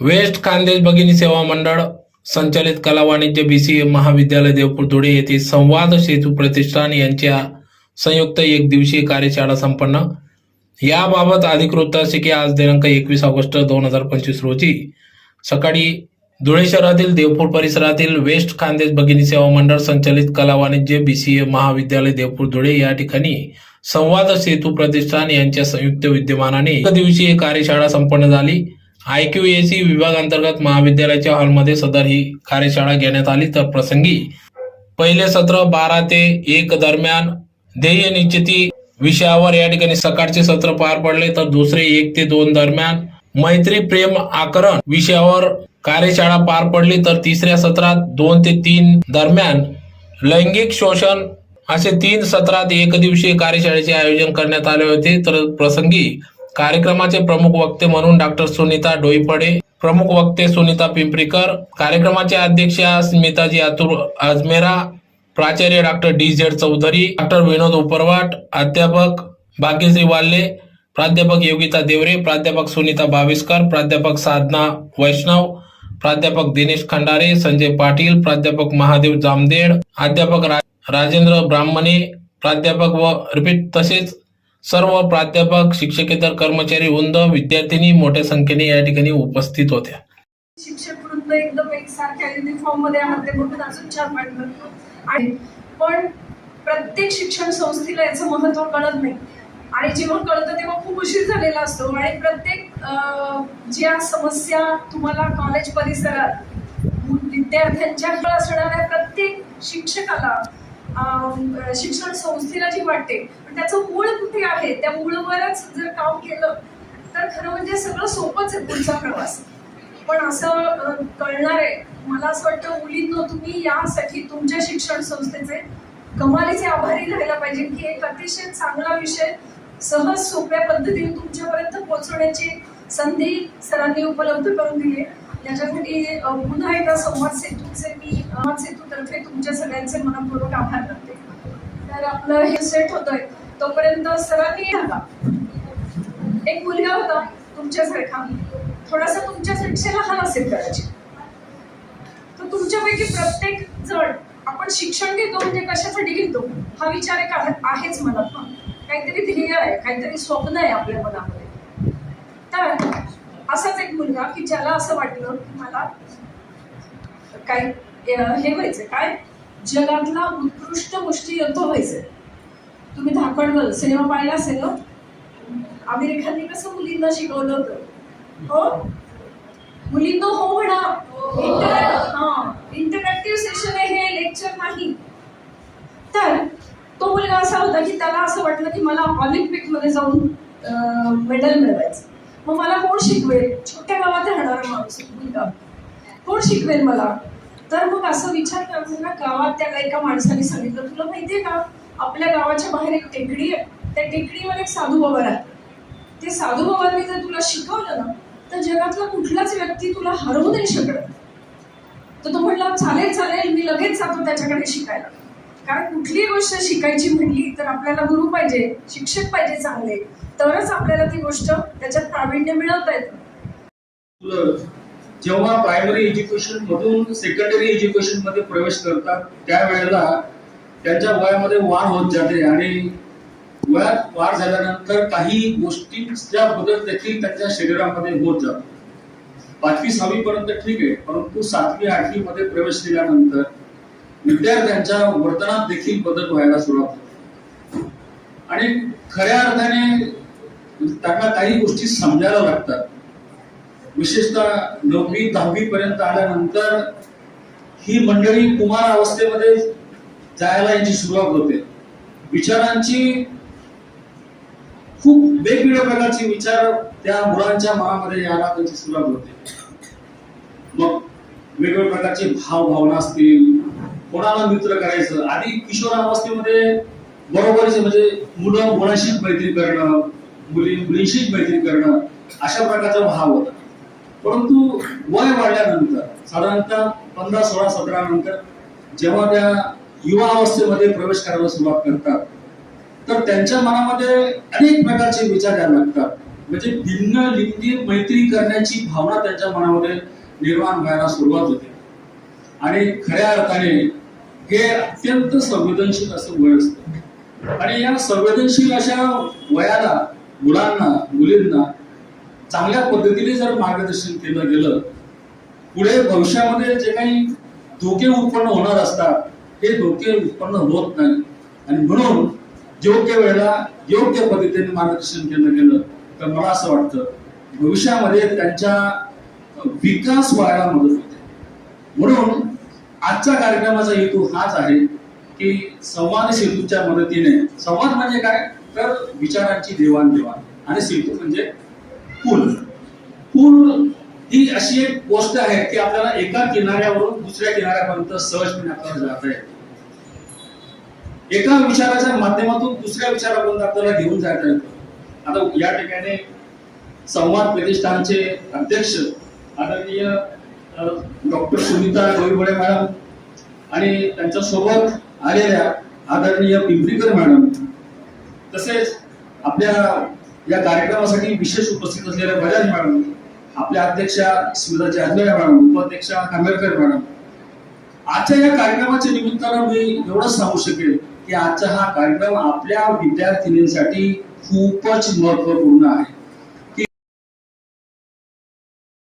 Waste Khandesh भगिनी सेवा मंडळ संचालित कला वाणिज्य बीसीए महाविद्यालय देवपूर धुळे येथे संवाद सेतू प्रतिष्ठान यांच्या संयुक्त एक दिवसीय कार्यशाळा संपन्न. याबाबत अधिकृत वृत्त की आज दिनांक एकवीस ऑगस्ट दोन हजार पंचवीस रोजी. सकाळी धुळे शहरातील देवपूर परिसरातील वेस्ट खानदेश भगिनी सेवा मंडळ संचालित कला वाणिज्य बीसीए महाविद्यालय देवपूर धुळे या ठिकाणी संवाद सेतू प्रतिष्ठान यांच्या संयुक्त विद्यमानाने एक दिवसीय कार्यशाळा संपन्न झाली. आय क्यू ए सी विभागांतर्गत महाविद्यालयाच्या हॉलमध्ये सदर ही कार्यशाळा घेण्यात आली. तर प्रसंगी पहिले सत्र बारा ते एक दरम्यान ध्येय निश्चिती विषयावर या ठिकाणी सकाळचे सत्र पार पडले. तर दुसरे एक ते दोन दरम्यान मैत्री प्रेम आकरण विषयावर कार्यशाळा पार पडली. तर तिसऱ्या सत्रात दोन ते तीन दरम्यान लैंगिक शोषण असे तीन सत्रात एक दिवशी कार्यशाळेचे आयोजन करण्यात आले होते. तर प्रसंगी कार्यक्रमाचे प्रमुख वक्ते म्हणून डॉक्टर सुनीता डोईपडे प्रमुख वक्ते सुनीता पिंपरीकर कार्यक्रमाचे अध्यक्षा स्मिताजी अतुल अजमेरा प्राचार्य doctor D Z Chaudhari doctor Vinod Uparwat अध्यापक भाग्यश्री वाल्ले प्राध्यापक योगिता देवरे प्राध्यापक सुनीता बाविस्कर प्राध्यापक साधना वैष्णव प्राध्यापक दिनेश खंडारे संजय पाटील प्राध्यापक महादेव जामदेड अध्यापक रा- राजेंद्र ब्राह्मणे प्राध्यापक व रिपीट तसेच सर्व प्राध्यापक शिक्षकेतर कर्मचारी वृंद विद्यार्थिनी मोठ्या संख्येने या ठिकाणी उपस्थित होत्या. शिक्षक वृंद एकदम एकसारख्या युनिफॉर्ममध्ये आहात ते बघून अजून छान वाटलं आणि पण प्रत्येक शिक्षण संस्थेला याचं महत्त्व कळत नाही. आणि जेव्हा कळतं तेव्हा खूप उशीर झालेला असतो. आणि प्रत्येक ज्या समस्या तुम्हाला कॉलेज परिसरात विद्यार्थ्यांच्या असणाऱ्या प्रत्येक शिक्षकाला शिक्षण संस्थेला जी वाटते पण त्याचं मूळ कुठे आहे? त्या मूळवरच जर काम केलं तर खरं म्हणजे सगळं सोपंच आहे पुढचा प्रवास. पण असं कळणार आहे. मला असं वाटतं मुलींनो तुम्ही यासाठी तुमच्या शिक्षण संस्थेचे कमालीचे आभारी राहायला पाहिजे की एक अतिशय चांगला विषय सहज सोप्या पद्धतीने तुमच्यापर्यंत पोहोचवण्याची संधी सरांनी उपलब्ध करून दिली याच्यासाठी पुन्हा एकदा संवाद सेतूचे मी संवाद सेतूतर्फे तुमच्या सगळ्यांचे मनपूर्वक आभार करते तर आपलं हे सेट होतंय. तोपर्यंत सर्वांनी झाला एक मुलगा होता तुमच्यासारखा. थोडासा तुमच्यापेक्षा लहान असेल कदाचित. तर तुमच्यापैकी प्रत्येक जण आपण शिक्षण घेतो म्हणजे कशासाठी घेतो? हा विचार एक आहेच मनात ना. काहीतरी ध्येय आहे काहीतरी स्वप्न आहे आपल्या मनामध्ये. तर असाच एक मुलगा की ज्याला असं वाटलं की मला काय हे व्हायचं. काय? जगातला उत्कृष्ट गोष्टी मुष्टियोद्धा व्हायचंय तुम्ही धाकड सिनेमा पाहिला असेल ना? आमिर खानने कसं मुलींना शिकवलं होतं? हो? मुलींना हो म्हणा. हा इंटरॅक्टिव्ह सेशन आहे हे लेक्चर नाही. तर तो मुलगा असा होता की त्याला असं वाटलं की मला ऑलिम्पिकमध्ये जाऊन मेडल मिळवायचं. मग मला कोण शिकवेल? छोट्या गावात राहणारा माणूस मुलगा. कोण शिकवेल मला? तर मग असं विचार करताना गावात त्याला एका माणसाने सांगितलं तुला माहितीये का? आपल्या गावाच्या बाहेर एक टेकडी आहे. त्या टेकडीवर एक साधू बाबा राहतात ते साधू बाबांनी जर तुला शिकवलं ना तर जगातला कुठलाच व्यक्ती तुला हरवू नाही शकत. तर तो म्हटला चालेल चालेल मी लगेच जातो त्याच्याकडे शिकायला. कारण कुठलीही गोष्ट शिकायची म्हणली तर आपल्याला गुरु पाहिजे शिक्षक पाहिजे चांगले. तरच आपल्याला ती गोष्ट त्याच्यात प्रावीण्य मिळवता येत. जेव्हा प्रायमरी एज्युकेशन मधून सेकंडरी एज्युकेशनमध्ये प्रवेश करतात त्यावेळेला त्यांच्या वयामध्ये वाढ होत जाते आणि वयात वाढ झाल्यानंतर काही गोष्टींचा बदल देखील त्यांच्या शरीरामध्ये होत जातो पाचवी सहावी पर्यंत ठीक आहे परंतु सातवी आठवी मध्ये प्रवेश केल्यानंतर विद्यार्थ्यांच्या वर्तनात देखील बदल व्हायला सुरुवात होते. आणि खऱ्या अर्थाने त्यांना काही गोष्टी समजायला लागतात. विशेषतः नववी दहावी पर्यंत आल्यानंतर ही मंडळी कुमार अवस्थेमध्ये जायला यांची सुरुवात होते. विचारांची खूप वेगवेगळ्या प्रकारचे विचार त्या मुलांच्या मनामध्ये यायला त्यांची सुरुवात होते. मग वेगवेगळ्या प्रकारचे भाव भावना असतील कोणाला मित्र करायचं आधी किशोरावस्थेमध्ये बरोबरीचे म्हणजे मुलं मुलाशीच मैत्री करणं मुली मुलींशीच मैत्री करणं अशा प्रकारचा भाव होता. परंतु वय वाढल्यानंतर साधारणतः पंधरा सोळा सतरा नंतर जेव्हा त्या युवा अवस्थेमध्ये प्रवेश करायला सुरुवात करतात. तर त्यांच्या मनामध्ये अनेक प्रकारचे विचार यायला लागतात. म्हणजे भिन्न लिंगी मैत्री करण्याची भावना त्यांच्या मनामध्ये निर्माण व्हायला सुरुवात होते. आणि खऱ्या अर्थाने हे अत्यंत संवेदनशील असं वय असतं. आणि या संवेदनशील अशा वयाला मुलांना मुलींना चांगल्या पद्धतीने जर मार्गदर्शन केलं गेलं पुढे भविष्यामध्ये जे काही धोके उत्पन्न होणार असतात हे धोके उत्पन्न होत नाही. आणि म्हणून योग्य वेळेला योग्य पद्धतीने मार्गदर्शन केलं गेलं तर मला असं वाटतं भविष्यामध्ये त्यांच्या विकास व्हायला मदत होते. म्हणून आजच्या कार्यक्रमाचा हेतू हाच आहे की संवाद सेतूच्या मदतीने संवाद म्हणजे काय? तर विचारांची देवाणघेवाण. आणि सेतू म्हणजे पूल. पूल ही अशी एक गोष्ट आहे की आपल्याला एका किनाऱ्यावरून दुसऱ्या किनाऱ्यापर्यंत सहजपणे आपल्याला जाता येते एका विचाराच्या माध्यमातून दुसऱ्या विचारापर्यंत आपल्याला घेऊन जाता येतं. आता या ठिकाणी संवाद प्रतिष्ठानचे अध्यक्ष आदरणीय डॉक्टर सुनीता गोईबोडे मॅडम आणि त्यांच्यासोबत आलेल्या आदरणीय पिंपरीकर मॅडम तसेच आपल्या या कार्यक्रमासाठी विशेष उपस्थित असलेल्या बजाज मॅडम आपल्या अध्यक्षा स्मिता जाधव मॅडम उपाध्यक्षा खांबेडकर मॅडम. आजच्या या कार्यक्रमाच्या निमित्तानं मी एवढंच सांगू शकेल की आजचा हा कार्यक्रम आपल्या विद्यार्थिनींसाठी खूपच महत्त्वपूर्ण आहे.